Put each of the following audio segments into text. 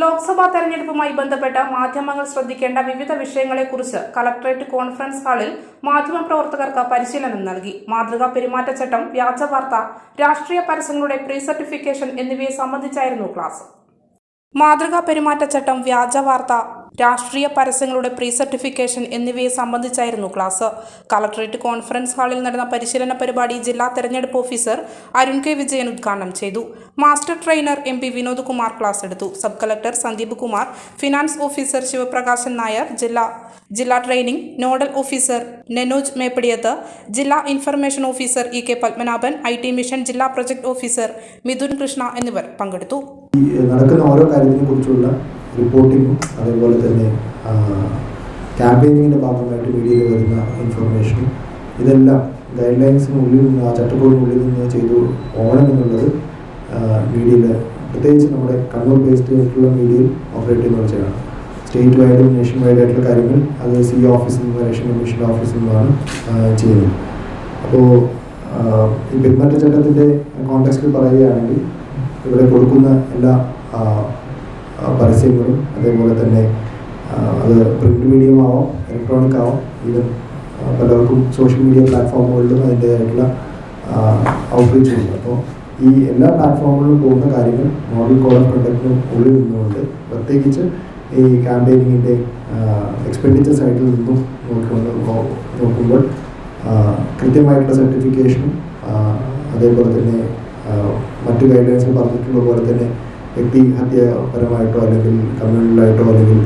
ലോക്സഭാ തെരഞ്ഞെടുപ്പുമായി ബന്ധപ്പെട്ട് മാധ്യമങ്ങൾ ശ്രദ്ധിക്കേണ്ട വിവിധ വിഷയങ്ങളെക്കുറിച്ച് കളക്ടറേറ്റ് കോൺഫറൻസ് ഹാളിൽ മാധ്യമപ്രവർത്തകർക്ക് പരിശീലനം നൽകി. മാതൃകാ പെരുമാറ്റച്ചട്ടം വ്യാജ വാർത്ത രാഷ്ട്രീയ പരസ്യങ്ങളുടെ പ്രീ സർട്ടിഫിക്കേഷൻ എന്നിവയെ സംബന്ധിച്ചായിരുന്നു ക്ലാസ്. മാതൃകാ പെരുമാറ്റച്ചട്ടം വ്യാജ വാർത്ത രാഷ്ട്രീയ പരസ്യങ്ങളുടെ പ്രീ സർട്ടിഫിക്കേഷൻ എന്നിവയെ സംബന്ധിച്ചായിരുന്നു ക്ലാസ്. കളക്ടറേറ്റ് കോൺഫറൻസ് ഹാളിൽ നടന്ന പരിശീലന പരിപാടി ജില്ലാ തെരഞ്ഞെടുപ്പ് ഓഫീസർ അരുൺ കെ വിജയൻ ഉദ്ഘാടനം ചെയ്തു. Master trainer M P Vinod Kumar class എടുത്തു. Sub collector Sandeep Kumar finance officer Sivaprakashan Nair ജില്ലാ ജില്ലാ training nodal officer Nenoj Meppadiyath ജില്ലാ information officer E K Padmanabhan I T mission ജില്ലാ പ്രൊജക്ട് ഓഫീസർ മിഥുൻ കൃഷ്ണ എന്നിവർ പങ്കെടുത്തു. നടക്കുന്ന ഓരോ കാര്യത്തിനെ കുറിച്ചുള്ള റിപ്പോർട്ടിങ്ങും അതേപോലെ തന്നെ ക്യാമ്പയിനിങ്ങിന്റെ ഭാഗമായിട്ട് മീഡിയയിൽ വരുന്ന ഇൻഫർമേഷനും ഇതെല്ലാം ഗൈഡ് ലൈൻസിനുള്ളിൽ നിന്ന് ആ ചട്ടക്കൂടിനുള്ളിൽ നിന്ന് ചെയ്തു പോകണം എന്നുള്ളത് മീഡിയയിൽ പ്രത്യേകിച്ച് നമ്മുടെ കണ്ണൂർ ബേസ്ഡ് ആയിട്ടുള്ള മീഡിയയിൽ ഓപ്പറേറ്റ് ചെയ്യുന്ന ചെയ്യണം സ്റ്റേറ്റ് വൈഡും നേഷൻ വൈഡ് ആയിട്ടുള്ള കാര്യങ്ങൾ അത് സി ഓഫീസിൽ നിന്ന് റേഷൻ കമ്മീഷൻ ഓഫീസിൽ നിന്നാണ് ചെയ്യുന്നത്. അപ്പോൾ ഈ പെരുമാറ്റച്ചട്ടത്തിന്റെ കോൺടാക്സ്റ്റിൽ പറയുകയാണെങ്കിൽ ഇവിടെ കൊടുക്കുന്ന എല്ലാ പരസ്യങ്ങളും അതേപോലെ തന്നെ അത് പ്രിന്റ് മീഡിയം ആവാം ഇലക്ട്രോണിക് ആവാം ഈവൻ പലർക്കും സോഷ്യൽ മീഡിയ പ്ലാറ്റ്ഫോമുകളിലും അതിന്റെതായിട്ടുള്ള ഔട്ട്റീച്ച് ഉണ്ട്. അപ്പോൾ ഈ എല്ലാ പ്ലാറ്റ്ഫോമുകളിലും പോകുന്ന കാര്യങ്ങൾ മോഡൽ കോഡ് ഓഫ് കണ്ടക്റ്റിന് ഉള്ളിൽ നിന്നുകൊണ്ട് പ്രത്യേകിച്ച് ഈ ക്യാമ്പയിനിങ്ങിന്റെ എക്സ്പെൻഡിച്ചർ സൈഡിൽ നിന്നും നോക്കുന്നത് നോക്കുമ്പോൾ കൃത്യമായിട്ടുള്ള സർട്ടിഫിക്കേഷനും അതേപോലെ തന്നെ മറ്റു ഗൈഡ് ലൈൻസിൽ പറഞ്ഞിട്ടുള്ള പോലെ തന്നെ വ്യക്തിഹത്യപരമായിട്ടോ അല്ലെങ്കിൽ കമ്മ്യൂണലായിട്ടോ അല്ലെങ്കിൽ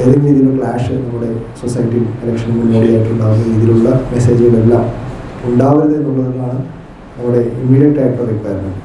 ഏതെങ്കിലും രീതിയിലുള്ള ക്ലാഷ് നമ്മുടെ സൊസൈറ്റി ഇലക്ഷന് മുന്നോടിയായിട്ടുണ്ടാകുന്ന രീതിയിലുള്ള മെസ്സേജുകളെല്ലാം ഉണ്ടാവരുത് എന്നുള്ളതാണ് നമ്മുടെ ഇമ്മീഡിയറ്റ് ആയിട്ടുള്ള റിക്വയർമെന്റ്